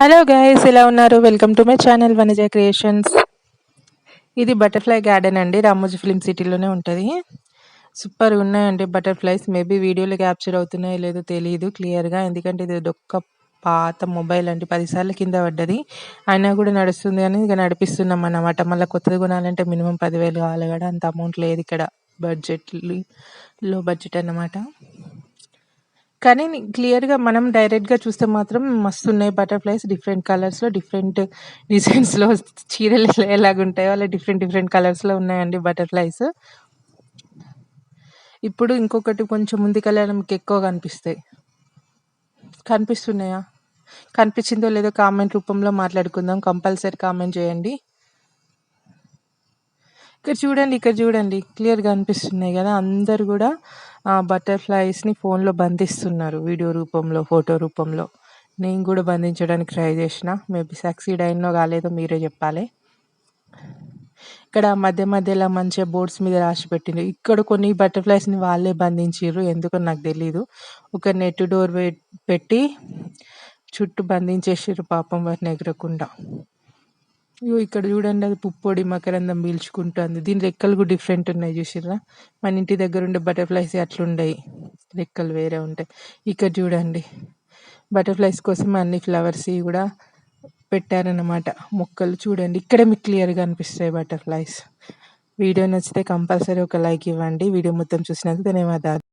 Hello guys ఎలా ఉన్నారు? Welcome to my channel Vanaja creations ఇది బటర్ఫ్లై గార్డెన్ అండి. రామోజీ ఫిలిం సిటీలోనే ఉంటుంది. సూపర్ ఉన్నాయండి బటర్ఫ్లైస్ మేబీ వీడియోలో క్యాప్చర్ అవుతున్నాయో లేదో తెలియదు క్లియర్గా ఎందుకంటే ఇది ఒక్క పాత మొబైల్ అండి. పదిసార్లు కింద పడ్డది. అయినా కూడా నడుస్తుంది అని ఇక నడిపిస్తున్నాం అన్నమాట. మళ్ళీ కొత్తది కొనాలంటే మినిమం పదివేలు కావాలి కదా. అంత అమౌంట్ లేదు ఇక్కడ బడ్జెట్లో బడ్జెట్ అన్నమాట. కానీ క్లియర్‌గా మనం డైరెక్ట్‌గా చూస్తే మాత్రం మస్తున్నాయి బటర్‌ఫ్లైస్ డిఫరెంట్ కలర్స్‌లో, డిఫరెంట్ డిజైన్స్‌లో చీరలు ఎలాగుంటాయో అలా డిఫరెంట్ డిఫరెంట్ కలర్స్‌లో ఉన్నాయండి బటర్‌ఫ్లైస్. ఇప్పుడు ఇంకొకటి కొంచెం ముందుకెళ్ళాలి మీకు ఎక్కువ కనిపిస్తాయి. కనిపిస్తున్నాయా? కనిపించిందో లేదో కామెంట్ రూపంలో మాట్లాడుకుందాం. కంపల్సరీ కామెంట్ చేయండి. ఇక్కడ చూడండి, ఇక్కడ చూడండి. క్లియర్‌గా అనిపిస్తున్నాయి కదా! అందరు కూడా బటర్‌ఫ్లైస్‌ని ఫోన్‌లో బంధిస్తున్నారు. వీడియో రూపంలో, ఫోటో రూపంలో. నేను కూడా బంధించడానికి ట్రై చేసిన. మేబీ సక్సీడ్ అయినో కాలేదో మీరే చెప్పాలి. ఇక్కడ మధ్య మధ్యలో మంచిగా బోర్డ్స్ మీద రాసి పెట్టిండ్రు. ఇక్కడ కొన్ని బటర్‌ఫ్లైస్‌ని వాళ్ళే బంధించారు ఎందుకో నాకు తెలీదు. ఒక నెట్ డోర్ పెట్టి చుట్టూ బంధించేసారు పాపం వారిని ఎగరకుండా. ఇగో ఇక్కడ చూడండి అది పుప్పొడి మకరందం పీల్చుకుంటుంది. దీని రెక్కలు కూడా డిఫరెంట్ ఉన్నాయి చూసిర్రా? మన ఇంటి దగ్గర ఉండే బటర్ఫ్లైస్ అట్లుండయి. రెక్కలు వేరే ఉంటాయి. ఇక్కడ చూడండి బటర్ఫ్లైస్ కోసం అన్ని ఫ్లవర్స్ కూడా పెట్టారన్నమాట. మొక్కలు చూడండి ఇక్కడే మీకు క్లియర్గా అనిపిస్తాయి బటర్ఫ్లైస్ వీడియో నచ్చితే కంపల్సరీ ఒక లైక్ ఇవ్వండి. వీడియో మొత్తం చూసినందుకు ధన్యవాదాలు.